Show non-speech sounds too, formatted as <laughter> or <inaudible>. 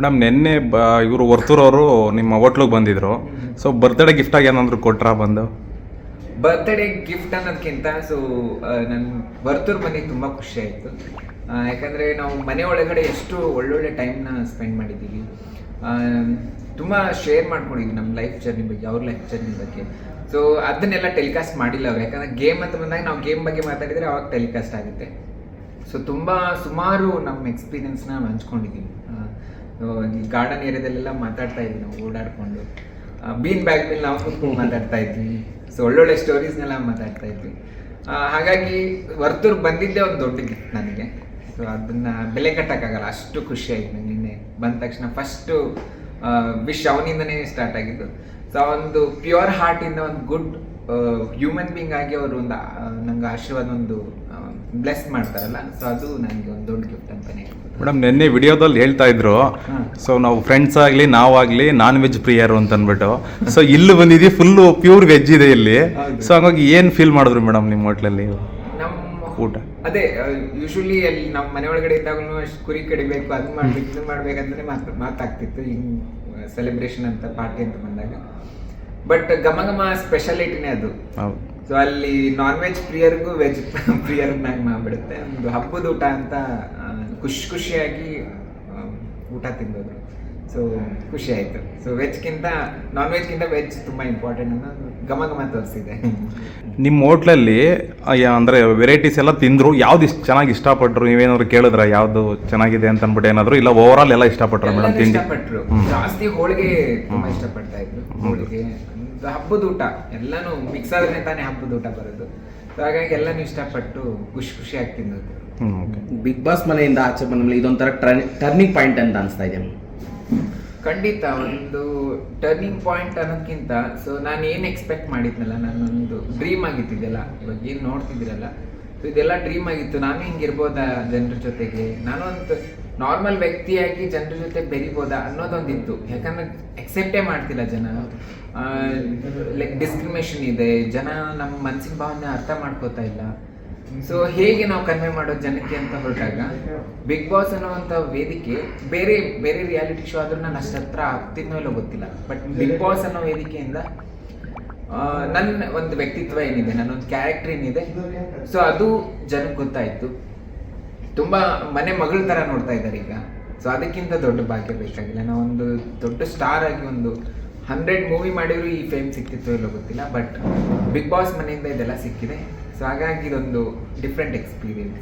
Madam ನಿನ್ನೆ ಬ ಇವರು ವರ್ತೂರವರು ನಿಮ್ಮ ಹೋಟ್ಲಿಗೆ ಬಂದಿದ್ರು. ಸೊ ಬರ್ತ್ಡೇ ಆಗಿ ಏನಾದ್ರು ಕೊಟ್ರಾ ಬಂದು? ಬರ್ತ್ಡೇ ಗಿಫ್ಟ್ ಅನ್ನೋದಕ್ಕಿಂತ ಸೊ ನನ್ನ ಬರ್ತೂರ್ ಬಂದಿದ್ದು ತುಂಬ ಖುಷಿ ಆಯಿತು. ಯಾಕಂದರೆ ನಾವು ಮನೆ ಒಳಗಡೆ ಎಷ್ಟು ಒಳ್ಳೊಳ್ಳೆ ಟೈಮ್ನ ಸ್ಪೆಂಡ್ ಮಾಡಿದ್ದೀವಿ. ತುಂಬ ಶೇರ್ ಮಾಡ್ಕೊಂಡಿದ್ವಿ ನಮ್ಮ ಲೈಫ್ ಜರ್ನಿ ಬಗ್ಗೆ, ಅವ್ರ ಲೈಫ್ ಜರ್ನಿ ಬಗ್ಗೆ. ಸೊ ಅದನ್ನೆಲ್ಲ ಟೆಲಿಕಾಸ್ಟ್ ಮಾಡಿಲ್ಲ ಅವ್ರು. ಯಾಕಂದರೆ ಗೇಮ್ ಅಂತ ಬಂದಾಗ ನಾವು ಗೇಮ್ ಬಗ್ಗೆ ಮಾತಾಡಿದರೆ ಅವಾಗ ಟೆಲಿಕಾಸ್ಟ್ ಆಗುತ್ತೆ. ಸೊ ತುಂಬ ಸುಮಾರು ನಮ್ಮ ಎಕ್ಸ್ಪೀರಿಯನ್ಸ್ನ ಹಂಚ್ಕೊಂಡಿದ್ದೀವಿ ಗಾರ್ಡನ್ ಏರಿಯಾದಲ್ಲೆಲ್ಲ ಮಾತಾಡ್ತಾ ಇದ್ವಿ ನಾವು, ಓಡಾಡ್ಕೊಂಡು. ಬೀನ್ ಬ್ಯಾಗ್ ಮೇಲೆ ನಾವು ಕೂತ್ಕೊಂಡು ಮಾತಾಡ್ತಾ ಇದ್ವಿ. ಸೊ ಒಳ್ಳೊಳ್ಳೆ ಸ್ಟೋರೀಸ್ನೆಲ್ಲ ಮಾತಾಡ್ತಾ ಇದ್ವಿ. ಹಾಗಾಗಿ ವರ್ತೂರ್ ಬಂದಿದ್ದೇ ಒಂದು ದೊಡ್ಡ ಗಿಫ್ಟ್ ನನಗೆ. ಸೊ ಅದನ್ನ ಬೆಲೆ ಕಟ್ಟೋಕ್ಕಾಗಲ್ಲ, ಅಷ್ಟು ಖುಷಿ ಆಯ್ತು ನಂಗೆ ನಿನ್ನೆ. ಬಂದ ತಕ್ಷಣ ಫಸ್ಟು ವಿಶ್ ಅವನಿಂದನೇ ಸ್ಟಾರ್ಟ್ ಆಗಿದ್ದು. ಸೊ ಒಂದು ಪ್ಯೂರ್ ಹಾರ್ಟಿಂದ ಒಂದು ಗುಡ್ ಹ್ಯೂಮನ್ ಬೀಯಿಂಗ್ ಆಗಿ ಅವರು ಒಂದು ನಂಗೆ ಆಶೀರ್ವಾದ ಒಂದು ಬ್ಲೆಸ್ ಮಾಡ್ತಾರಲ್ಲ ಸೊ ಅದು ನನಗೆ ಒಂದು ದೊಡ್ಡ ಗಿಫ್ಟ್ ಅಂತಾನೆ ಹೇಳ್ಬೋದು. ಮೇಡಮ್ ನಿನ್ನೆ ವಿಡಿಯೋದಲ್ಲಿ ಹೇಳ್ತಾ ಇದ್ರು. ಸೊ ನಾವು ಫ್ರೆಂಡ್ಸ್ ಆಗಲಿ ನಾವಾಗಲಿ ನಾನ್ ವೆಜ್ ಪ್ರಿಯರು ಅಂತ ಅಂದ್ಬಿಟ್ಟು ಸೊ ಇಲ್ಲಿ ಬಂದಿದ್ದೀವಿ ಫುಲ್ಲು ಪ್ಯೂರ್ ವೆಜ್ ಇದೆ ಇಲ್ಲಿ. ಸೊ ಹಂಗಾಗಿ ಏನು ಫೀಲ್ ಮಾಡಿದ್ರು ಮೇಡಮ್ ನಿಮ್ಮ ಹೋಟ್ಲಲ್ಲಿ ನಮ್ಮ ಊಟ. ಅದೇ ಯೂಶಲಿ ಅಲ್ಲಿ ನಮ್ಮ ಮನೆ ಒಳಗಡೆ ಇದ್ದಾಗಲೂ ಅಷ್ಟು ಕುರಿ ಕಡಿಬೇಕು ಅದು ಮಾಡ್ಬೇಕು ಇದು ಮಾಡ್ಬೇಕಂತಾನೆ ಮಾತು ಮಾತಾಗ್ತಿತ್ತು ಹಿಂಗೆ ಸೆಲೆಬ್ರೇಷನ್ ಅಂತ ಪಾರ್ಟಿ ಅಂತ ಬಂದಾಗ. ಬಟ್ ಘಮ ಘಮ ಸ್ಪೆಷಾಲಿಟಿನೇ ಅದು. ಸೊ ಅಲ್ಲಿ ನಾನ್ ವೆಜ್ ಪ್ರಿಯರಿಗೂ ವೆಜ್ <laughs> ಪ್ರಿಯರ್ನಾಗಿ ಮಾಡಿಬಿಡುತ್ತೆ. ಒಂದು ಹಬ್ಬದ ಊಟ ಅಂತ ಖುಷಿ ಖುಷಿಯಾಗಿ ಊಟ ತಿಂದೋದ್ರು. ಸೊ ಖುಷಿ ಆಯಿತು. ಸೊ ವೆಜ್ಗಿಂತ ನಾನ್ ವೆಜ್ಗಿಂತ ವೆಜ್ ತುಂಬ ಇಂಪಾರ್ಟೆಂಟ್ ಅನ್ನೋ ಗಮ ಗಮ ತೋರಿಸಿದೆ. ನಿಮ್ಮ ಹೋಟ್ಲಲ್ಲಿ ಅಂದರೆ ವೆರೈಟೀಸ್ ಎಲ್ಲ ತಿಂದರು. ಯಾವ್ದು ಇಷ್ಟು ಚೆನ್ನಾಗಿ ಇಷ್ಟಪಟ್ಟರು ನೀವೇನಾದ್ರು ಕೇಳಿದ್ರ ಯಾವುದು ಚೆನ್ನಾಗಿದೆ ಅಂತ ಅಂದ್ಬಿಟ್ಟು ಏನಾದರೂ? ಇಲ್ಲ ಓವರ್ ಆಲ್ ಎಲ್ಲ ಇಷ್ಟಪಟ್ಟರು ಮೇಡಮ್ ತಿಂಡಿ? ಇಷ್ಟಪಟ್ಟರು. ಜಾಸ್ತಿ ಹೋಳಿಗೆ ತುಂಬ ಇಷ್ಟಪಡ್ತಾ ಇದ್ರು. ಹೋಳಿಗೆ ಹಬ್ಬದ ಊಟ. ಎಲ್ಲಾನು ಮಿಕ್ಸ್ ಆದ್ರೆ ತಾನೇ ಹಬ್ಬದ ಊಟ ಬರೋದು. ಸೊ ಹಾಗಾಗಿ ಎಲ್ಲಾನು ಇಷ್ಟಪಟ್ಟು ಖುಷಿ ಖುಷಿಯಾಗಿ ತಿನ್ನೋದು ಓಕೆ ಬಿಗ್ ಬಾಸ್ ಮನೆಯಿಂದ ಆಚೆ ಬಂದ ಮೇಲೆ ಇದೊಂಥರ ಟರ್ನಿಂಗ್ ಪಾಯಿಂಟ್ ಅಂತ ಅನಿಸ್ತಾ ಇದೆ. ಖಂಡಿತ ಒಂದು ಟರ್ನಿಂಗ್ ಪಾಯಿಂಟ್ ಅನ್ನೋಕ್ಕಿಂತ ಸೊ ನಾನು ಏನು ಎಕ್ಸ್ಪೆಕ್ಟ್ ಮಾಡಿದ್ನಲ್ಲ ನಾನೊಂದು ಡ್ರೀಮ್ ಆಗಿತ್ತು ಇದೆಲ್ಲ ಇವಾಗ ಏನು ನೋಡ್ತಿದ್ದೀರಲ್ಲ ಸೊ ಇದೆಲ್ಲ ಡ್ರೀಮ್ ಆಗಿತ್ತು. ನಾನು ಹಿಂಗಿರ್ಬೋದಾ ಜನರ ಜೊತೆಗೆ? ನಾನು ಒಂದು ನಾರ್ಮಲ್ ವ್ಯಕ್ತಿಯಾಗಿ ಜನರ ಜೊತೆ ಬೆರಿಬೋದಾ ಅನ್ನೋದೊಂದಿತ್ತು. ಯಾಕಂದ್ರೆ ಎಕ್ಸೆಪ್ಟೇ ಮಾಡ್ತಿಲ್ಲ ಜನ. ಲೈಕ್ ಡಿಸ್ಕ್ರಿಮಿನೇಷನ್ ಇದೆ. ಜನ ನಮ್ಮ ಮನಸ್ಸಿನ ಭಾವನೆ ಅರ್ಥ ಮಾಡ್ಕೋತಾ ಇಲ್ಲ. ಸೊ ಹೇಗೆ ನಾವು ಕನ್ವೆ ಮಾಡೋದು ಜನಕ್ಕೆ ಅಂತ ಹೊರಟಾಗ ಬಿಗ್ ಬಾಸ್ ಅನ್ನುವಂಥ ವೇದಿಕೆ ಬೇರೆ ಬೇರೆ ರಿಯಾಲಿಟಿ ಶೋ ಆದ್ರೂ ನಾನು ಅಷ್ಟು ಹತ್ರ ಆಗ್ತಿದ್ನೋ ಇಲ್ಲೋ ಗೊತ್ತಿಲ್ಲ. ಬಟ್ ಬಿಗ್ ಬಾಸ್ ಅನ್ನೋ ವೇದಿಕೆಯಿಂದ ನನ್ನ ಒಂದು ವ್ಯಕ್ತಿತ್ವ ಏನಿದೆ, ನನ್ನೊಂದು ಕ್ಯಾರೆಕ್ಟರ್ ಏನಿದೆ. ಸೊ ಅದು ಜನಕ್ಕೆ ಗೊತ್ತಾಯ್ತು. ತುಂಬಾ ಮನೆ ಮಗಳ ತರ ನೋಡ್ತಾ ಇದ್ದಾರೆ ಈಗ. ಸೊ ಅದಕ್ಕಿಂತ ದೊಡ್ಡ ಭಾಗ್ಯ ಬೇಕಾಗಿಲ್ಲ. ನಾವೊಂದು ದೊಡ್ಡ ಸ್ಟಾರ್ ಆಗಿ ಒಂದು ಹಂಡ್ರೆಡ್ ಮೂವಿ ಮಾಡಿದ್ರು ಈ ಫೇಮ್ ಸಿಕ್ತಿತ್ತು ಎಲ್ಲ ಗೊತ್ತಿಲ್ಲ ಬಟ್ ಬಿಗ್ ಬಾಸ್ ಮನೆಯಿಂದ ಇದೆಲ್ಲ ಸಿಕ್ಕಿದೆ. ಸೊ ಹಾಗಾಗಿ ಇದೊಂದು ಡಿಫ್ರೆಂಟ್ ಎಕ್ಸ್ಪೀರಿಯನ್ಸ್